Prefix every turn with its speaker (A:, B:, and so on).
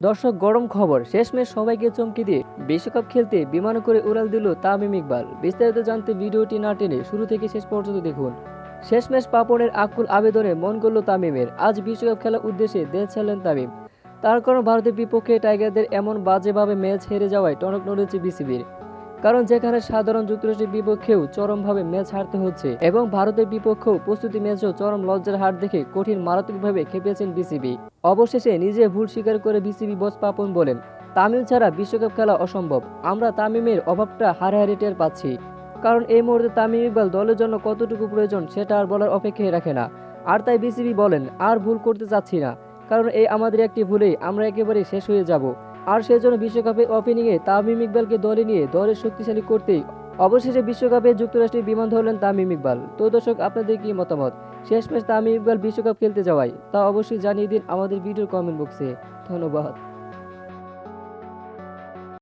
A: দর্শক, গরম খবর। শেষমেশ সবাইকে চমকে দিয়ে বিশ্বকাপ খেলতে বিমান করে উড়াল দিল তামিম ইকবাল। বিস্তারিত জানতে ভিডিওটি না টেনে শুরু থেকে শেষ পর্যন্ত দেখুন। শেষমেশ পাপনের আকুল আবেদনে মন করল তামিমের। আজ বিশ্বকাপ খেলার উদ্দেশ্যে দেশ ছাড়লেন তামিম। তার কারণ ভারতের বিপক্ষে টাইগারদের এমন বাজেভাবে ম্যাচ হেরে যাওয়ায় টনক নড়েছে বিসিবির। কারণ যেখানে সাধারণ যুক্তরাষ্ট্রের বিপক্ষেও চরমভাবে ম্যাচ হারতে হচ্ছে এবং ভারতের বিপক্ষেও প্রস্তুতি ম্যাচেও চরম লজ্জার হার দেখে কঠিন মারাত্মকভাবে খেপেছেন বিসিবি। অবশেষে নিজে ভুল স্বীকার করে বিসিবি বস পাপন বলেন তামিম ছাড়া বিশ্বকাপ খেলা অসম্ভব। আমরা তামিমের অভাবটা হারে হারে টের পাচ্ছি। কারণ এই মুহূর্তে তামিম ইকবাল দলের জন্য কতটুকু প্রয়োজন সেটা আর বলার অপেক্ষায় রাখে না। আর তাই বিসিবি বলেন, আর ভুল করতে চাচ্ছি না। কারণ এই আমাদের একটি ভুলেই আমরা একেবারে শেষ হয়ে যাব। আর সেজন্য বিশ্বকাপে ওপেনিংয়ে তামিম ইকবালকে দলে নিয়ে দলের শক্তিশালী করতে অবশেষে বিশ্বকাপে যুক্তরাষ্ট্রের বিমান ধরলেন তামিম ইকবাল। তো দর্শক, আপনাদের কি মতামত? শেষ ম্যাচ তামিম ইকবাল বিশ্বকাপ খেলতে যাওয়ায়? তা অবশ্যই জানিয়ে দিন আমাদের ভিডিওর কমেন্ট বক্সে ধন্যবাদ।